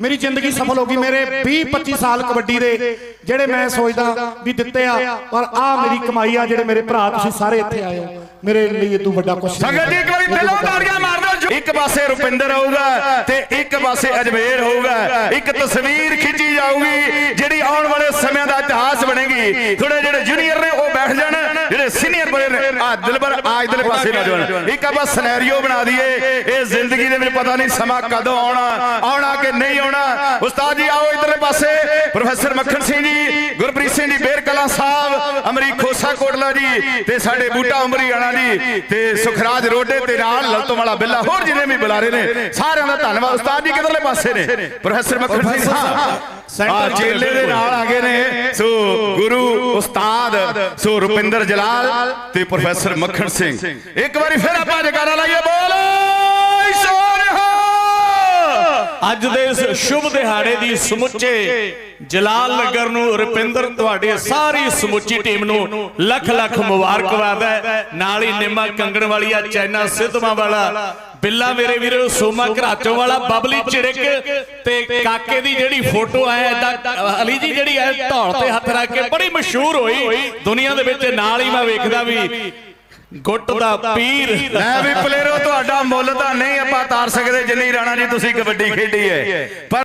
ਮੇਰੀ ਜ਼ਿੰਦਗੀ ਸਫਲ ਹੋ ਗਈ। ਮੇਰੇ 20 25 ਸਾਲ ਕਬੱਡੀ ਦੇ ਜਿਹੜੇ ਮੈਂ ਸੋਚਦਾ ਵੀ ਦਿੱਤੇ ਆ, ਪਰ ਆ ਮੇਰੀ ਕਮਾਈ ਆ ਜਿਹੜੇ ਮੇਰੇ ਭਰਾ ਤੁਸੀਂ ਸਾਰੇ ਇੱਥੇ ਆਏ ਹੋ। ਮੇਰੇ ਲਈ ਇਦੋਂ ਵੱਡਾ ਕੁਝ ਸੰਗਤ ਜੀ, ਇੱਕ ਵਾਰੀ ਦਿਲੋਂ ਤਾੜੀਆਂ ਮਾਰ ਦਿਓ। ਇੱਕ ਪਾਸੇ ਰੁਪਿੰਦਰ ਆਊਗਾ ਤੇ ਇੱਕ ਪਾਸੇ ਅਜਮੇਰ ਹੋਊਗਾ। ਇੱਕ ਤਸਵੀਰ ਖਿੱਚੀ ਜਾਊਗੀ, ਜਿਹੜੀ ਆਉਣ ਵਾਲੇ ਸਮਿਆਂ ਦਾ ਇਤਿਹਾਸ ਬਣੇਗੀ। ਥੋੜੇ ਜਿਹੜੇ ਜੂਨੀਅਰ ਨੇ ਉਹ ਬੈਠ ਜਾਣ, ਜਿਹੜੇ ਸੀਨੀਅਰ ਆ ਦਿਲਬਰ ਆ ਇਧਰਲੇ ਪਾਸੇ ਨਾ ਜਾਣ। ਇੱਕ ਆਪਾਂ ਸਿਨੈਰੀਓ ਬਣਾ ਦਈਏ। ਇਹ ਜ਼ਿੰਦਗੀ ਦੇ ਵਿੱਚ ਪਤਾ ਨਹੀਂ ਸਮਾਂ ਕਦੋਂ ਆਉਣਾ ਆਉਣਾ ਕਿ ਨਹੀਂ ਆਉਣਾ। ਉਸਤਾਦ ਜੀ ਆਓ ਇਧਰਲੇ ਪਾਸੇ। ਪ੍ਰੋਫੈਸਰ ਮੱਖਣ ਸਿੰਘ ਜੀ ਗੁਰਪ੍ਰੀਤ ਸਿੰਘ ਜੀ ਬੇਰ ਕਲਾਂ ਸਾਹਿਬ ਅਮਰੀਕ ਖੋਸਾ ਕੋਟਲਾ ਜੀ ਤੇ ਸਾਡੇ ਬੂਟਾ ਉਮਰੀ ਆਣਾ ਜੀ ਤੇ ਸੁਖਰਾਜ ਰੋਡੇ ਤੇ ਨਾਲ ਲਲਤੋਂ ਵਾਲਾ ਬਿੱਲਾ ਹੋਰ ਜਿਹਨੇ ਵੀ ਬੁਲਾਰੇ ਨੇ ਸਾਰਿਆਂ ਦਾ ਧੰਨਵਾਦ। ਉਸਤਾਦ ਜੀ ਕਿਧਰਲੇ ਪਾਸੇ ਨੇ? ਪ੍ਰੋਫੈਸਰ ਮੱਖਣ ਸਿੰਘ ਸਾਹਿਬ ਆ ਚੇਲੇ ਦੇ ਨਾਲ ਆ ਗਏ ਨੇ। ਸੋ ਗੁਰੂ ਉਸਤਾਦ ਸੋ ਰੁਪਿੰਦਰ ਜਲਾਲ ਤੇ ਪ੍ਰੋਫੈਸਰ ਮੱਖਣ ਸਿੰਘ। ਇੱਕ ਵਾਰੀ ਫਿਰ ਆਪਾਂ ਜਕਾਰਾ ਲਾਈਏ। ਬੋਲ ਸੋਨਿਹਾ ਅੱਜ ਦੇ ਇਸ ਸ਼ੁਭ ਦਿਹਾੜੇ ਦੀ ਸਮੁੱਚੇ ਜਲਾਲ ਨਗਰ ਨੂੰ ਰੁਪਿੰਦਰ ਤੁਹਾਡੀ ਸਾਰੀ ਸਮੁੱਚੀ ਟੀਮ ਨੂੰ ਲੱਖ ਲੱਖ ਮੁਬਾਰਕਬਾਦ ਹੈ। ਨਾਲ ਹੀ ਨਿੰਮਾ ਕੰਗਣ ਵਾਲੀਆ ਚੈਨਾ ਸਿੱਧਵਾਂ ਵਾਲਾ ਬਿੱਲਾ ਮੇਰੇ ਵੀਰੋ ਸੋਮਾ ਘਰਾਚੋਂ ਵਾਲਾ ਬਬਲੀ ਝਿੜਕ ਤੇ ਕਾਕੇ ਦੀ ਜਿਹੜੀ ਫੋਟੋ ਆਇਆ ਏਦਾਂ ਅਲੀ ਜੀ ਜਿਹੜੀ ਹੈ ਢੋਲ ਤੇ ਹੱਥ ਰੱਖ ਕੇ ਬੜੀ ਮਸ਼ਹੂਰ ਹੋਈ। ਦੁਨੀਆ ਦੇ ਵਿੱਚ ਨਾਲ ਹੀ ਮੈਂ ਵੇਖਦਾ ਵੀ ਗੁੱਟ ਦਾ ਪੀਰ। ਲੈ ਵੀ ਪਲੇਰੋ ਤੁਹਾਡਾ ਮੁੱਲ ਤਾਂ ਨਹੀਂ ਆਪਾਂ ਤਾਰ ਸਕਦੇ ਜਿੰਨੀ ਰਾਣਾ ਜੀ ਤੁਸੀਂ ਕਬੱਡੀ ਖੇਡੀ ਹੈ। ਪਰ